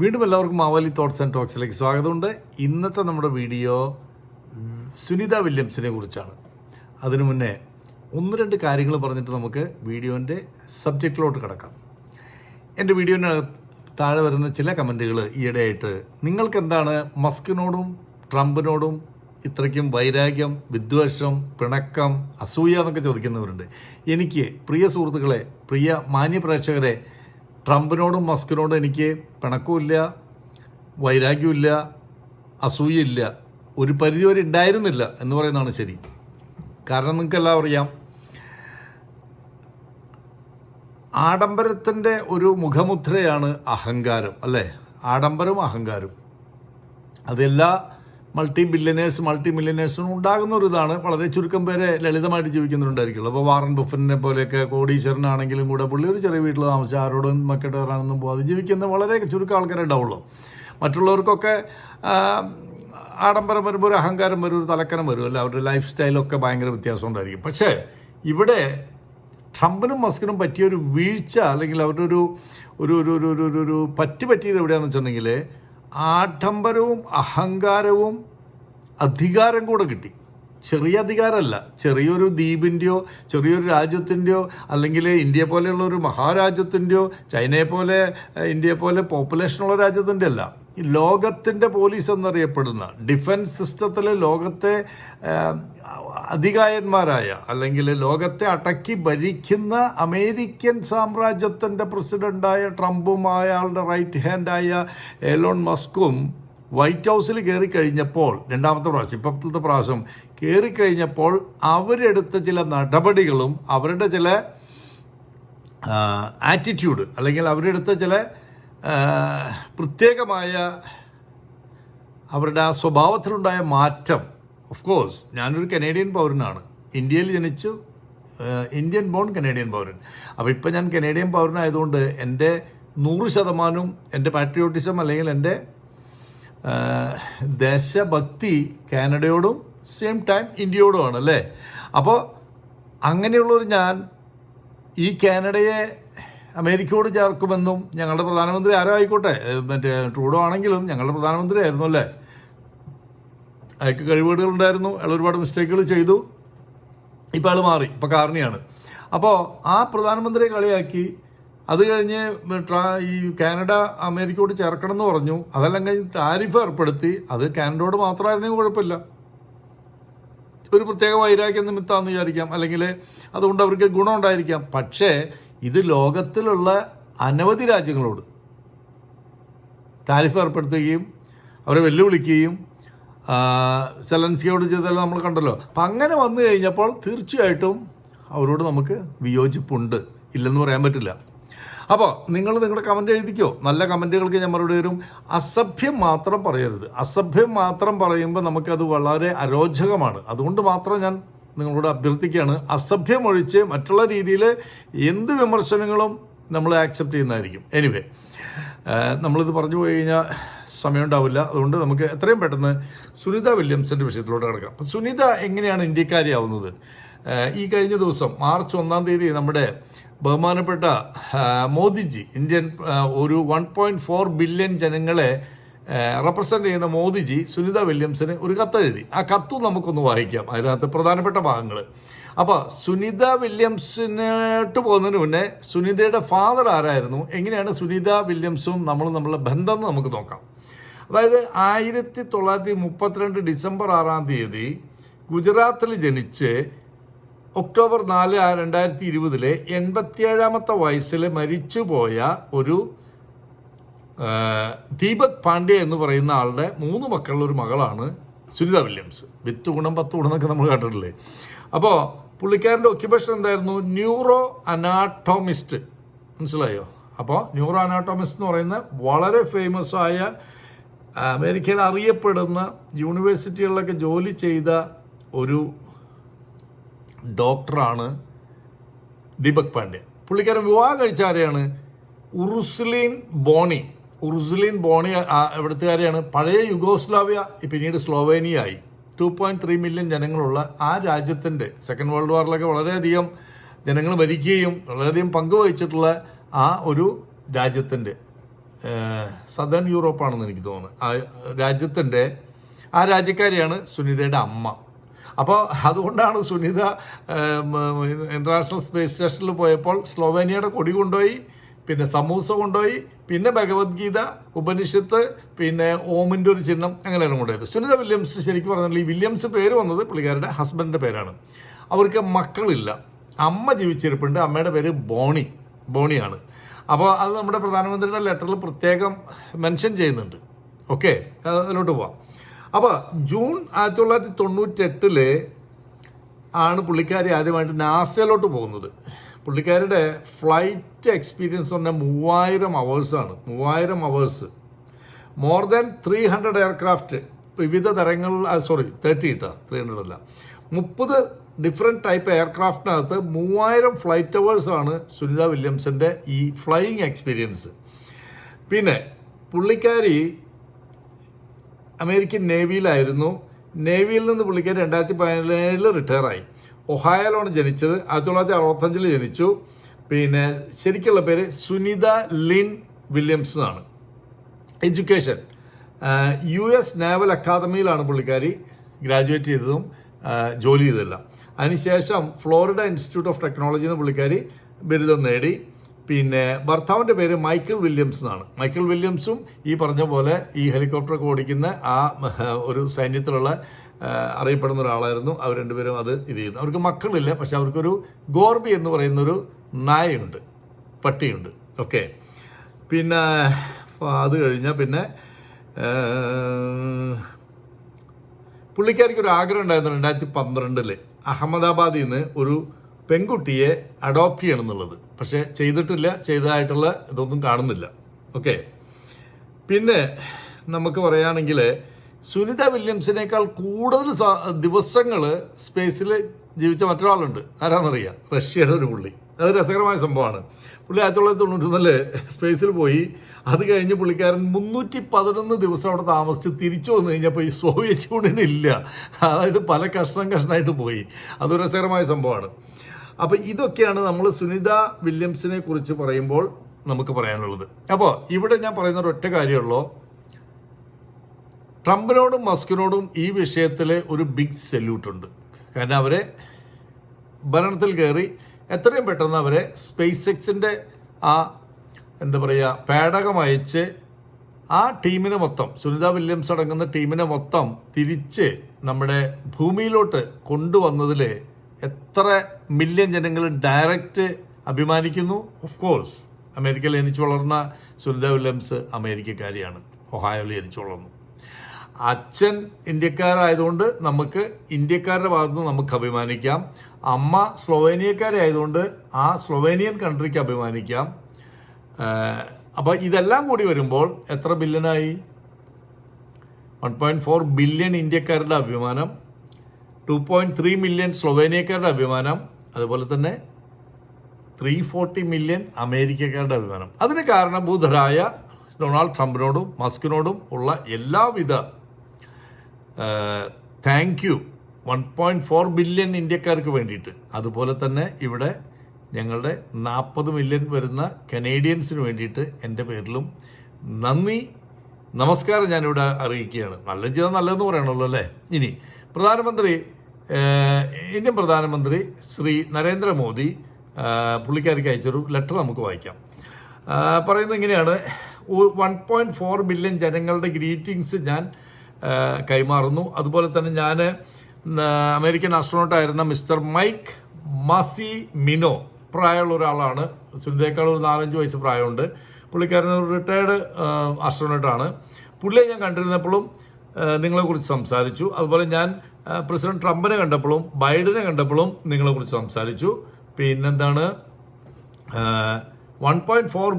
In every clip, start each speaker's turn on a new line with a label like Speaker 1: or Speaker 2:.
Speaker 1: വീണ്ടും എല്ലാവർക്കും Mavali thoughts and ടോക്സിലേക്ക് സ്വാഗതമുണ്ട്. ഇന്നത്തെ നമ്മുടെ വീഡിയോ സുനിത വില്യംസിനെ കുറിച്ചാണ്. അതിനു മുന്നേ ഒന്ന് രണ്ട് കാര്യങ്ങൾ പറഞ്ഞിട്ട് നമുക്ക് വീഡിയോന്റെ സബ്ജക്റ്റിലോട്ട് കിടക്കാം. എന്റെ വീഡിയോന് താഴെ വരുന്ന ചില കമന്റുകൾ ഈയിടെയായിട്ട് നിങ്ങൾക്ക് എന്താണ് മസ്കിനോടും ട്രംപിനോടും ഇത്രയ്ക്കും വൈരാഗ്യം വിദ്വേഷം പിണക്കം അസൂയ എന്നൊക്കെ ചോദിക്കുന്നവരുണ്ട്. എനിക്ക് പ്രിയ സുഹൃത്തുക്കളെ പ്രിയ മാന്യ പ്രേക്ഷകരെ ട്രംപിനോടും മസ്കിനോടും എനിക്ക് പിണക്കമില്ല വൈരാഗ്യമില്ല അസൂയയില്ല. ഒരു പരിധിവരെ ഉണ്ടായിരുന്നില്ല എന്ന് പറയുന്നതാണ് ശരി. കാരണം നിങ്ങൾക്കെല്ലാം അറിയാം ആഡംബരത്തിന്റെ ഒരു മുഖമുദ്രയാണ് അഹങ്കാരം അല്ലേ? ആഡംബരവും അഹങ്കാരവും. അതെല്ലാ മൾട്ടി ബില്യനേഴ്സ് മൾട്ടി മില്യനേഴ്സും ഉണ്ടാകുന്ന ഒരു ഇതാണ്. വളരെ ചുരുക്കം പേരെ ലളിതമായിട്ട് ജീവിക്കുന്നുണ്ടായിരിക്കുള്ളൂ. അപ്പോൾ വാറൻ ബുഫറിനെ പോലെയൊക്കെ കോടീശ്വരനാണെങ്കിലും കൂടെ പുള്ളി ഒരു ചെറിയ വീട്ടിൽ താമസിച്ച് ആരോടും മക്കട്ട് കയറാനൊന്നും പോകാതെ ജീവിക്കുന്ന വളരെ ചുരുക്കം ആൾക്കാരെ ഉണ്ടാവുള്ളൂ. മറ്റുള്ളവർക്കൊക്കെ ആഡംബരം വരുമ്പോൾ ഒരു അഹങ്കാരം വരും ഒരു തലക്കനം വരും. അല്ല അവരുടെ ലൈഫ് സ്റ്റൈലൊക്കെ ഭയങ്കര വ്യത്യാസം ഉണ്ടായിരിക്കും. പക്ഷേ ഇവിടെ ട്രംപിനും മസ്കിനും പറ്റിയ ഒരു വീഴ്ച അല്ലെങ്കിൽ അവരുടെ ഒരു ഒരു ഒരു ഒരു ഒരു പറ്റി പറ്റിയത് എവിടെയാണെന്ന് വെച്ചിട്ടുണ്ടെങ്കിൽ ആഡംബരവും അഹങ്കാരവും അധികാരം കൂടെ കിട്ടി. ചെറിയ അധികാരമല്ല. ചെറിയൊരു ദ്വീപിന്റെയോ ചെറിയൊരു രാജ്യത്തിന്റെയോ അല്ലെങ്കിൽ ഇന്ത്യയെ പോലെയുള്ള ഒരു മഹാരാജ്യത്തിന്റെയോ ചൈനയെ പോലെ ഇന്ത്യയെ പോലെ പോപ്പുലേഷനുള്ള രാജ്യത്തിന്റെ അല്ല ലോകത്തിന്റെ പോലീസ് എന്നറിയപ്പെടുന്ന ഡിഫൻസ് സിസ്റ്റത്തിലെ ലോകത്തെ അധികായന്മാരായ അല്ലെങ്കിൽ ലോകത്തെ അടക്കി ഭരിക്കുന്ന അമേരിക്കൻ സാമ്രാജ്യത്തിന്റെ പ്രസിഡന്റായ ട്രംപും അയാളുടെ റൈറ്റ് ഹാൻഡായ എലോൺ മസ്കും വൈറ്റ് ഹൗസിൽ കയറി കഴിഞ്ഞപ്പോൾ രണ്ടാമത്തെ പ്രാവശ്യം ഇപ്പോഴത്തെ പ്രാവശ്യം കയറി കഴിഞ്ഞപ്പോൾ അവരെടുത്ത ചില നടപടികളും അവരുടെ ചില ആറ്റിറ്റ്യൂഡ് അല്ലെങ്കിൽ അവരെടുത്ത ചില പ്രത്യേകമായ അവരുടെ ആ സ്വഭാവത്തിലുണ്ടായ മാറ്റം. ഓഫ് കോഴ്സ് ഞാനൊരു കനേഡിയൻ പൗരനാണ്. ഇന്ത്യയിൽ ജനിച്ചു ഇന്ത്യൻ ബോൺ കനേഡിയൻ പൗരൻ. അപ്പോൾ ഇപ്പം ഞാൻ കനേഡിയൻ പൗരനായതുകൊണ്ട് എന്റെ നൂറ് ശതമാനവും എന്റെ പാട്രിയോട്ടിസം അല്ലെങ്കിൽ എന്റെ ദേശഭക്തി കാനഡയോടും സെയിം ടൈം ഇന്ത്യയോടുമാണ് അല്ലേ? അപ്പോൾ അങ്ങനെയുള്ളൊരു ഞാൻ ഈ കാനഡയെ അമേരിക്കയോട് ചേർക്കുമെന്നും ഞങ്ങളുടെ പ്രധാനമന്ത്രി ആരോ ആയിക്കോട്ടെ മറ്റേ ട്രൂഡോ ആണെങ്കിലും ഞങ്ങളുടെ പ്രധാനമന്ത്രി ആയിരുന്നു അല്ലേ? അയാൾക്ക് കഴിവുകളുണ്ടായിരുന്നു അയാൾ ഒരുപാട് മിസ്റ്റേക്കുകൾ ചെയ്തു. ഇപ്പോൾ അയാൾ മാറി ഇപ്പോൾ കാരണിയാണ് അപ്പോൾ ആ പ്രധാനമന്ത്രിയെ കളിയാക്കി അത് കഴിഞ്ഞ് ഈ കാനഡ അമേരിക്കയോട് ചേർക്കണം എന്ന് പറഞ്ഞു. അതെല്ലാം കഴിഞ്ഞ് താരിഫ് ഏർപ്പെടുത്തി അത് കാനഡയോട് മാത്രമായിരുന്നെങ്കിൽ കുഴപ്പമില്ല. ഒരു പ്രത്യേക വൈരാഗ്യ നിമിത്തമാണെന്ന് വിചാരിക്കാം അല്ലെങ്കിൽ അതുകൊണ്ട് അവർക്ക് ഗുണമുണ്ടായിരിക്കാം പക്ഷേ ഇത് ലോകത്തിലുള്ള അനവധി രാജ്യങ്ങളോട് ടാരിഫ് ഏർപ്പെടുത്തുകയും അവരെ വെല്ലുവിളിക്കുകയും സെലൻസിയോട് ചെയ്താലും നമ്മൾ കണ്ടല്ലോ. അപ്പം അങ്ങനെ വന്നു കഴിഞ്ഞപ്പോൾ തീർച്ചയായിട്ടും അവരോട് നമുക്ക് വിയോജിപ്പുണ്ട്. ഇല്ലെന്ന് പറയാൻ പറ്റില്ല. അപ്പോൾ നിങ്ങൾ നിങ്ങളുടെ കമന്റ് എഴുതിക്കോ. നല്ല കമന്റുകൾക്ക് ഞാൻ മറുപടി വരും അസഭ്യം മാത്രം പറയരുത്. അസഭ്യം മാത്രം പറയുമ്പോൾ നമുക്കത് വളരെ അരോചകമാണ്. അതുകൊണ്ട് മാത്രം ഞാൻ നിങ്ങളോട് അഭ്യർത്ഥിക്കുകയാണ്. അസഭ്യമൊഴിച്ച് മറ്റുള്ള രീതിയിൽ എന്ത് വിമർശനങ്ങളും നമ്മൾ ആക്സെപ്റ്റ് ചെയ്യുന്നതായിരിക്കും. എനിവേ നമ്മളിത് പറഞ്ഞു പോയി കഴിഞ്ഞാൽ സമയമുണ്ടാവില്ല. അതുകൊണ്ട് നമുക്ക് എത്രയും പെട്ടെന്ന് സുനിത വില്യംസിന്റെ വിഷയത്തിലോട്ട് കിടക്കാം. അപ്പം സുനിത എങ്ങനെയാണ് ഇന്ത്യക്കാരിയാവുന്നത് ഈ കഴിഞ്ഞ ദിവസം മാർച്ച് ഒന്നാം തീയതി നമ്മുടെ ബഹുമാനപ്പെട്ട മോദിജി ഇന്ത്യൻ ഒരു വൺ ബില്യൺ ജനങ്ങളെ റെപ്രസെന്റ് ചെയ്യുന്ന മോദിജി സുനിത വില്യംസിന് ഒരു കത്തെഴുതി. ആ കത്തും നമുക്കൊന്ന് വായിക്കാം. അതിനകത്ത് പ്രധാനപ്പെട്ട ഭാഗങ്ങൾ അപ്പോൾ സുനിത വില്യംസിനോട്ട് പോകുന്നതിന് മുന്നേ സുനിതയുടെ ഫാദർ ആരായിരുന്നു? എങ്ങനെയാണ് സുനിത വില്യംസും നമ്മളും നമ്മളുടെ ബന്ധം നമുക്ക് നോക്കാം. അതായത് ആയിരത്തി തൊള്ളായിരത്തി മുപ്പത്തിരണ്ട് ഡിസംബർ ആറാം തീയതി ഗുജറാത്തിൽ ജനിച്ച് ഒക്ടോബർ നാല് രണ്ടായിരത്തി ഇരുപതിലെ എൺപത്തിയേഴാമത്തെ വയസ്സിൽ മരിച്ചുപോയ ഒരു ദീപക് പാണ്ഡ്യ എന്ന് പറയുന്ന ആളുടെ മൂന്ന് മക്കളുടെ ഒരു മകളാണ് സുനിത വില്യംസ്. വിത്ത് ഗുണം പത്ത് ഗുണം എന്നൊക്കെ നമ്മൾ കേട്ടിട്ടില്ലേ? അപ്പോൾ പുള്ളിക്കാരന്റെ ഒക്യുപേഷൻ എന്തായിരുന്നു? ന്യൂറോ അനാട്ടോമിസ്റ്റ് മനസ്സിലായോ? അപ്പോൾ ന്യൂറോ അനാട്ടോമിസ്റ്റ് എന്ന് പറയുന്ന വളരെ ഫേമസ് ആയ അമേരിക്കയിൽ അറിയപ്പെടുന്ന യൂണിവേഴ്സിറ്റികളിലൊക്കെ ജോലി ചെയ്ത ഒരു ഡോക്ടറാണ് ദീപക് പാണ്ഡ്യ. പുള്ളിക്കാരൻ വിവാഹം കഴിച്ച ആരെയാണ്? ഉറുസ്ലീൻ ബോണി. ഉറുസ്ലീൻ ബോണി ഇവിടുത്തുകാരെയാണ്. പഴയ യുഗോസ്ലാവിയ പിന്നീട് സ്ലോവേനിയ ആയി ടു പോയിന്റ് ത്രീ മില്യൺ ജനങ്ങളുള്ള ആ രാജ്യത്തിന്റെ സെക്കൻഡ് വേൾഡ് വാറിലൊക്കെ വളരെയധികം ജനങ്ങൾ മരിക്കുകയും വളരെയധികം പങ്കുവഹിച്ചിട്ടുള്ള ആ ഒരു രാജ്യത്തിന്റെ സദേൺ യൂറോപ്പാണെന്ന് എനിക്ക് തോന്നുന്നു. ആ രാജ്യത്തിന്റെ ആ രാജ്യക്കാരിയാണ് സുനിതയുടെ അമ്മ. അപ്പോൾ അതുകൊണ്ടാണ് സുനിത ഇന്റർനാഷണൽ സ്പേസ് സ്റ്റേഷനിൽ പോയപ്പോൾ സ്ലോവേനിയയുടെ കൊടി കൊണ്ടുപോയി. പിന്നെ സമൂസ കൊണ്ടുപോയി പിന്നെ ഭഗവത്ഗീത ഉപനിഷത്ത് പിന്നെ ഓമിന്റെ ഒരു ചിഹ്നം അങ്ങനെയാണ് കൊണ്ടുപോയത്. സുനിത വില്യംസ് ശരിക്കും പറഞ്ഞാൽ ഈ വില്യംസ് പേര് വന്നത് പുള്ളിക്കാരുടെ ഹസ്ബൻഡിന്റെ പേരാണ്. അവർക്ക് മക്കളില്ല. അമ്മ ജീവിച്ചിരിപ്പുണ്ട്. അമ്മയുടെ പേര് ബോണി. ബോണിയാണ്. അപ്പോൾ അത് നമ്മുടെ പ്രധാനമന്ത്രിയുടെ ലെറ്ററിൽ പ്രത്യേകം മെൻഷൻ ചെയ്യുന്നുണ്ട്. ഓക്കെ അതിലോട്ട് പോവാം. അപ്പോൾ ജൂൺ ആയിരത്തി തൊള്ളായിരത്തി തൊണ്ണൂറ്റെട്ടിൽ ആണ് പുള്ളിക്കാരി ആദ്യമായിട്ട് നാസയിലോട്ട് പോകുന്നത്. പുള്ളിക്കാരുടെ ഫ്ലൈറ്റ് എക്സ്പീരിയൻസ് പറഞ്ഞാൽ മൂവായിരം അവേഴ്സാണ് മൂവായിരം hours more than three hundred aircraft വിവിധ തരങ്ങളിൽ സോറി തേർട്ടി ഇട്ടാ ത്രീ ഹൺഡ്രഡ് അല്ല. മുപ്പത് ഡിഫറെന്റ് ടൈപ്പ് എയർക്രാഫ്റ്റിനകത്ത് മൂവായിരം ഫ്ലൈറ്റ് അവേഴ്സാണ് സുനിത വില്യംസിന്റെ ഈ ഫ്ലൈയിങ് എക്സ്പീരിയൻസ് പിന്നെ പുള്ളിക്കാരി അമേരിക്കൻ നേവിയിലായിരുന്നു. നേവിയിൽ നിന്ന് പുള്ളിക്ക് രണ്ടായിരത്തി പതിനേഴിൽ റിട്ടയറായി ഒഹായയിലാണ് ജനിച്ചത്. ആയിരത്തി തൊള്ളായിരത്തി അറുപത്തഞ്ചിൽ ജനിച്ചു. പിന്നെ ശരിക്കുള്ള പേര് സുനിത ലിൻ വില്യംസ് എന്നാണ്. എഡ്യൂക്കേഷൻ യു എസ് നാവൽ അക്കാദമിയിലാണ് പുള്ളിക്കാരി ഗ്രാജുവേറ്റ് ചെയ്തതും ജോലി ചെയ്തതെല്ലാം. അതിനുശേഷം ഫ്ലോറിഡ ഇൻസ്റ്റിറ്റ്യൂട്ട് ഓഫ് ടെക്നോളജിയിൽ നിന്ന് പുള്ളിക്കാരി ബിരുദം നേടി. പിന്നെ ഭർത്താവിന്റെ പേര് മൈക്കിൾ വില്യംസ് എന്നാണ്. മൈക്കിൾ വില്യംസും ഈ പറഞ്ഞ പോലെ ഈ ഹെലികോപ്റ്ററൊക്കെ ഓടിക്കുന്ന ആ ഒരു സൈന്യത്തിലുള്ള അറിയപ്പെടുന്ന ഒരാളായിരുന്നു. അവർ രണ്ടുപേരും അത് ഇത് ചെയ്യുന്നു അവർക്ക് മക്കളില്ല പക്ഷെ അവർക്കൊരു ഗോർബി എന്ന് പറയുന്നൊരു നായയുണ്ട് പട്ടിയുണ്ട്. ഓക്കെ. പിന്നെ അത് കഴിഞ്ഞാൽ പിന്നെ പുള്ളിക്കാരിക്ക് ഒരു ആഗ്രഹം ഉണ്ടായിരുന്നു രണ്ടായിരത്തി പന്ത്രണ്ടിൽ അഹമ്മദാബാദിൽ നിന്ന് ഒരു പെൺകുട്ടിയെ അഡോപ്റ്റ് ചെയ്യണം എന്നുള്ളത്. പക്ഷേ ചെയ്തിട്ടില്ല ചെയ്തതായിട്ടുള്ള ഇതൊന്നും കാണുന്നില്ല. ഓക്കെ പിന്നെ നമുക്ക് പറയുകയാണെങ്കിൽ സുനിത വില്യംസിനേക്കാൾ കൂടുതൽ ദിവസങ്ങൾ സ്പേസിൽ ജീവിച്ച മറ്റൊരാളുണ്ട്. ആരാന്നറിയാം? റഷ്യയുടെ ഒരു പുള്ളി. അത് രസകരമായ സംഭവമാണ്. പുള്ളി ആയിരത്തി തൊള്ളായിരത്തി തൊണ്ണൂറ്റൊന്നിൽ സ്പേസിൽ പോയി. അത് കഴിഞ്ഞ് പുള്ളിക്കാരൻ മുന്നൂറ്റി പതിനൊന്ന് ദിവസം അവിടെ താമസിച്ച് തിരിച്ചു വന്നു കഴിഞ്ഞപ്പോൾ ഈ സോവിയറ്റ് യൂണിയൻ ഇല്ല അതായത് പല കഷ്ണം കഷ്ണമായിട്ട് പോയി. അതൊരു രസകരമായ സംഭവമാണ്. അപ്പോൾ ഇതൊക്കെയാണ് നമ്മൾ സുനിത വില്യംസിനെ കുറിച്ച് പറയുമ്പോൾ നമുക്ക് പറയാനുള്ളത്. അപ്പോൾ ഇവിടെ ഞാൻ പറയുന്ന ഒറ്റ കാര്യമുള്ളൂ. ട്രംപിനോടും മസ്കിനോടും ഈ വിഷയത്തിൽ ഒരു ബിഗ് സല്യൂട്ട് ഉണ്ട്. കാരണം അവരെ ഭരണത്തിൽ കയറി എത്രയും പെട്ടെന്ന് അവരെ സ്പേസ് എക്സിന്റെ ആ എന്താ പറയുക പേടകം അയച്ച് ആ ടീമിനെ മൊത്തം സുനിത വില്യംസ് അടങ്ങുന്ന ടീമിനെ മൊത്തം തിരിച്ച് നമ്മുടെ ഭൂമിയിലോട്ട് കൊണ്ടുവന്നതിൽ എത്ര മില്യൺ ജനങ്ങൾ ഡയറക്റ്റ് അഭിമാനിക്കുന്നു? ഓഫ് കോഴ്സ് അമേരിക്കയിൽ ജനിച്ചു വളർന്ന സുനിത വില്യംസ് അമേരിക്കക്കാരിയാണ്. ഒഹായോയിൽ ജനിച്ചു വളർന്നു. അച്ഛൻ ഇന്ത്യക്കാരായതുകൊണ്ട് നമുക്ക് ഇന്ത്യക്കാരുടെ ഭാഗത്ത് നമുക്ക് അഭിമാനിക്കാം. അമ്മ സ്ലൊവേനിയക്കാരായതുകൊണ്ട് ആ സ്ലൊവേനിയൻ കൺട്രിക്ക് അഭിമാനിക്കാം. അപ്പോൾ ഇതെല്ലാം കൂടി വരുമ്പോൾ എത്ര ബില്യനായി വൺ പോയിന്റ് ഫോർ ബില്യൺ ഇന്ത്യക്കാരുടെ അഭിമാനം. ടു പോയിന്റ് ത്രീ മില്യൺ സ്ലൊവേനിയക്കാരുടെ അഭിമാനം അതുപോലെ തന്നെ ത്രീ ഫോർട്ടി മില്യൺ അമേരിക്കക്കാരുടെ അഭിമാനം. അതിന് കാരണഭൂതരായ ഡൊണാൾഡ് ട്രംപിനോടും മസ്കിനോടും ഉള്ള എല്ലാവിധ thank you one point four billion ഇന്ത്യക്കാർക്ക് വേണ്ടിയിട്ട്. അതുപോലെ തന്നെ ഇവിടെ ഞങ്ങളുടെ നാൽപ്പത് മില്യൺ വരുന്ന കനേഡിയൻസിന് വേണ്ടിയിട്ട് എന്റെ പേരിലും നന്ദി നമസ്കാരം ഞാനിവിടെ അറിയിക്കുകയാണ്. നല്ല ചെയ്താൽ നല്ലതെന്ന് പറയണമല്ലോ അല്ലേ? ഇനി പ്രധാനമന്ത്രി ഇന്ത്യൻ പ്രധാനമന്ത്രി ശ്രീ നരേന്ദ്രമോദി പുള്ളിക്കാരിക്ക് അയച്ചൊരു ലെറ്റർ നമുക്ക് വായിക്കാം. പറയുന്നത് ഇങ്ങനെയാണ്. വൺ പോയിന്റ് ഫോർ ബില്യൺ ജനങ്ങളുടെ ഗ്രീറ്റിങ്സ് ഞാൻ കൈമാറുന്നു. അതുപോലെ തന്നെ ഞാൻ അമേരിക്കൻ ആസ്ട്രോണോട്ടായിരുന്ന മിസ്റ്റർ മൈക്ക് മസി മിനോ പ്രായമുള്ള ഒരാളാണ്. സുനിതയേക്കാൾ ഒരു നാലഞ്ച് വയസ്സ് പ്രായമുണ്ട്. പുള്ളിക്കാരൻ റിട്ടയർഡ് ആസ്ട്രോണോട്ടാണ് പുള്ളിയെ ഞാൻ കണ്ടിരുന്നപ്പോഴും നിങ്ങളെക്കുറിച്ച് സംസാരിച്ചു. അതുപോലെ ഞാൻ പ്രസിഡന്റ് ട്രംപിനെ കണ്ടപ്പോഴും ബൈഡനെ കണ്ടപ്പോഴും നിങ്ങളെ കുറിച്ച് സംസാരിച്ചു. പിന്നെന്താണ്? One point four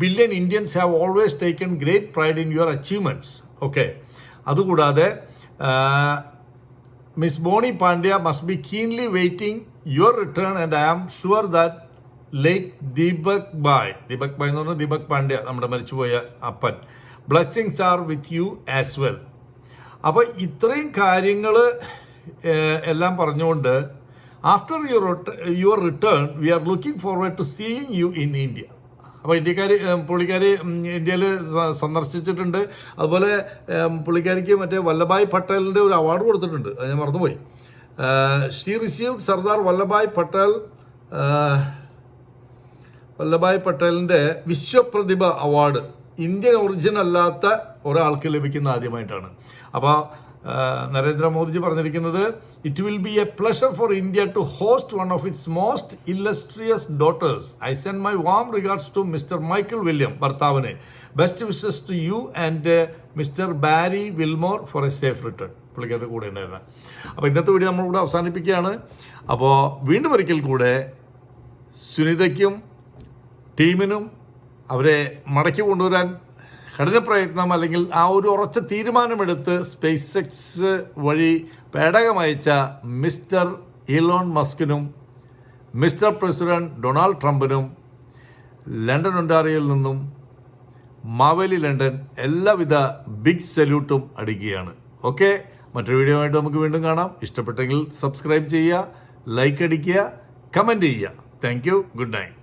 Speaker 1: billion Indians have always taken great pride in your achievements okay അതുകൂടാതെ miss Bonnie Pandya must be keenly waiting your return and I am sure that late Deepak Bhai Deepak Bhai എന്ന് പറഞ്ഞാൽ ദീപക് പാണ്ഡ്യ നമ്മുടെ മരിച്ചുപോയ അപ്പൻ. Blessings are with you as well അപ്പോൾ ഇത്രയും കാര്യങ്ങൾ എല്ലാം പറഞ്ഞുകൊണ്ട് after your your return we are looking forward to seeing you in India അപ്പോൾ ഇന്ത്യക്കാർ പുള്ളിക്കാർ ഇന്ത്യയിൽ സന്ദർശിച്ചിട്ടുണ്ട്. അതുപോലെ പുള്ളിക്കാരിക്ക് മറ്റേ വല്ലഭായ് പട്ടേലിന്റെ ഒരു അവാർഡ് കൊടുത്തിട്ടുണ്ട്. അത് ഞാൻ മറന്നുപോയി. ഷീ റിസീവ് സർദാർ വല്ലഭായ് പട്ടേൽ വല്ലഭായ് പട്ടേലിന്റെ വിശ്വപ്രതിഭ അവാർഡ് ഇന്ത്യൻ ഒറിജിൻ അല്ലാത്ത ഒരാൾക്ക് ലഭിക്കുന്ന ആദ്യമായിട്ടാണ്. അപ്പോൾ നരേന്ദ്രമോദിജി പറഞ്ഞിരിക്കുന്നത് it will be a pleasure for India to host one of its most illustrious daughters I send my warm regards to mister Michael William ഭർത്താവിനെ best wishes to you and mister Barry Wilmore for a safe return പുള്ളിക്കാരുടെ കൂടെ ഉണ്ടായിരുന്ന. അപ്പോൾ ഇന്നത്തെ video നമ്മളിവിടെ അവസാനിപ്പിക്കുകയാണ്. അപ്പോൾ വീണ്ടും ഒരിക്കൽ കൂടെ സുനിതയ്ക്കും ടീമിനും അവരെ മടക്കി കൊണ്ടുവരാൻ കഠിന പ്രയത്നം അല്ലെങ്കിൽ ആ ഒരു ഉറച്ച തീരുമാനമെടുത്ത് സ്പേസ് എക്സ് വഴി പേടകമയച്ച മിസ്റ്റർ ഇലോൺ മസ്കിനും മിസ്റ്റർ പ്രസിഡന്റ് ഡൊണാൾഡ് ട്രംപിനും ലണ്ടൻ ഒണ്ടാറിയിൽ നിന്നും മാവേലി ലണ്ടൻ എല്ലാവിധ ബിഗ് സല്യൂട്ടും അടിക്കുകയാണ്. ഓക്കെ മറ്റൊരു വീഡിയോ ആയിട്ട് നമുക്ക് വീണ്ടും കാണാം. ഇഷ്ടപ്പെട്ടെങ്കിൽ സബ്സ്ക്രൈബ് ചെയ്യുക ലൈക്ക് അടിക്കുക കമന്റ് ചെയ്യുക. Thank good night